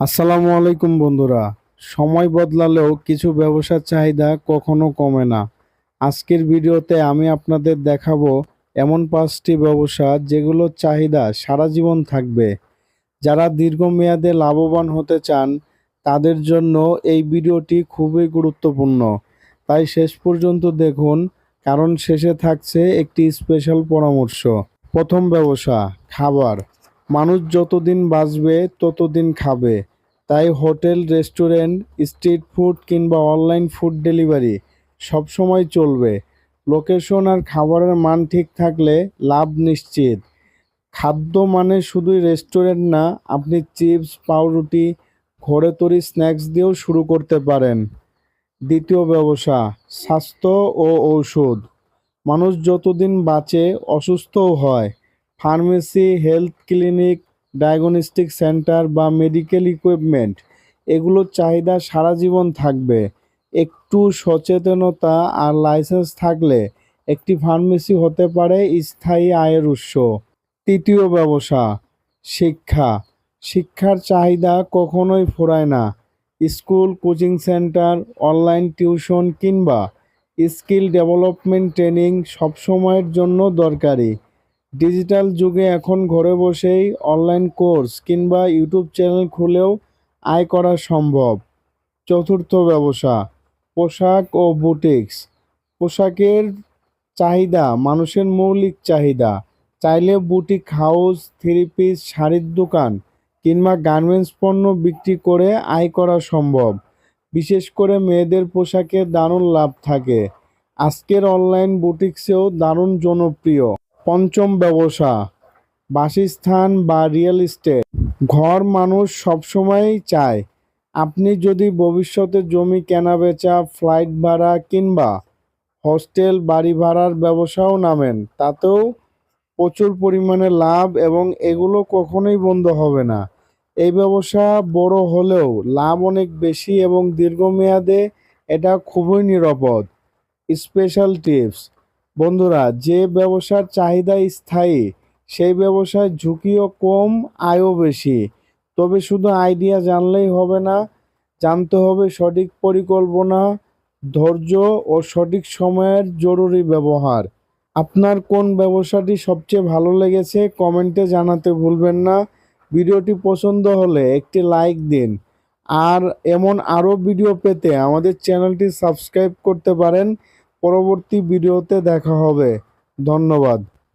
আসসালামু আলাইকুম বন্ধুরা। সময় বদলালেও কিছু ব্যবসার চাহিদা কখনো কমে না। আজকের ভিডিওতে আমি আপনাদের দেখাবো এমন পাঁচটি ব্যবসা যেগুলোর চাহিদা সারা জীবন থাকবে। যারা দীর্ঘমেয়াদে লাভবান হতে চান, তাদের জন্য এই ভিডিওটি খুবই গুরুত্বপূর্ণ। তাই শেষ পর্যন্ত দেখুন, কারণ শেষে থাকছে একটি স্পেশাল পরামর্শ। প্রথম ব্যবসা, খাবার। মানুষ যতদিন বাঁচবে, ততদিন খাবে। তাই হোটেল, রেস্টুরেন্ট, স্ট্রিট ফুড কিংবা অনলাইন ফুড ডেলিভারি সবসময় চলবে। লোকেশন আর খাবারের মান ঠিক থাকলে লাভ নিশ্চিত। খাদ্য মানে শুধুই রেস্টুরেন্ট না, আপনি চিপস, পাউরুটি ঘরে তৈরি স্ন্যাক্স দিয়েও শুরু করতে পারেন। দ্বিতীয় ব্যবসা, স্বাস্থ্য ও ঔষধ। মানুষ যতদিন বাঁচে, অসুস্থও হয়। Pharmacy, health clinic diagnostic centre বা মেডিকেল ইকুইপমেন্ট, এগুলোর চাহিদা সারা জীবন থাকবে। একটু সচেতনতা আর লাইসেন্স থাকলে একটি ফার্মেসি হতে পারে স্থায়ী আয়ের উৎস। তৃতীয় ব্যবসা, শিক্ষা। শিক্ষার চাহিদা কখনোই ফুরায় না। School, coaching centre, online tuition কিংবা স্কিল ডেভেলপমেন্ট ট্রেনিং সবসময়ের জন্য দরকারি। ডিজিটাল যুগে এখন ঘরে বসেই অনলাইন কোর্স কিংবা ইউটিউব চ্যানেল খুলেও আয় করা সম্ভব। চতুর্থ ব্যবসা, পোশাক ও বুটিক্স পোশাকের চাহিদা, মানুষের মৌলিক চাহিদা। চাইলে বুটিক হাউস থ্রি পিস শাড়ির দোকান কিংবা গার্মেন্টস পণ্য বিক্রি করে আয় করা সম্ভব। বিশেষ করে মেয়েদের পোশাকে দারুণ লাভ থাকে। আজকের অনলাইন বুটিক্সেও দারুণ জনপ্রিয়। পঞ্চম ব্যবসা, বাসস্থান বা রিয়েল এস্টেট ঘর মানুষ সবসময়ই চায়, আপনি যদি ভবিষ্যতে জমি কেনা, বেচা ফ্লাইট ভাড়া কিংবা হস্টেল বাড়ি ভাড়ার ব্যবসাও নামেন, তাতেও প্রচুর পরিমাণে লাভ এবং এগুলো কখনোই বন্ধ হবে না। এই ব্যবসা বড় হলেও লাভ অনেক বেশি এবং দীর্ঘমেয়াদে এটা খুবই নিরাপদ। স্পেশাল টিপস বন্ধুরা, যে ব্যবসার চাহিদা স্থায়ী, সেই ব্যবসায় ঝুঁকিও কম, আয়ও বেশি। তবে শুধু আইডিয়া জানলেই হবে না, জানতে হবে সঠিক পরিকল্পনা, ধৈর্য ও সঠিক সময়ের জরুরি ব্যবহার। আপনার কোন ব্যবসাটি সবচেয়ে ভালো লেগেছে কমেন্টে জানাতে ভুলবেন না। ভিডিওটি পছন্দ হলে একটি লাইক দিন। আর এমন আরও ভিডিও পেতে আমাদের চ্যানেলটি সাবস্ক্রাইব করতে পারেন। পরবর্তী ভিডিওতে দেখা হবে। ধন্যবাদ।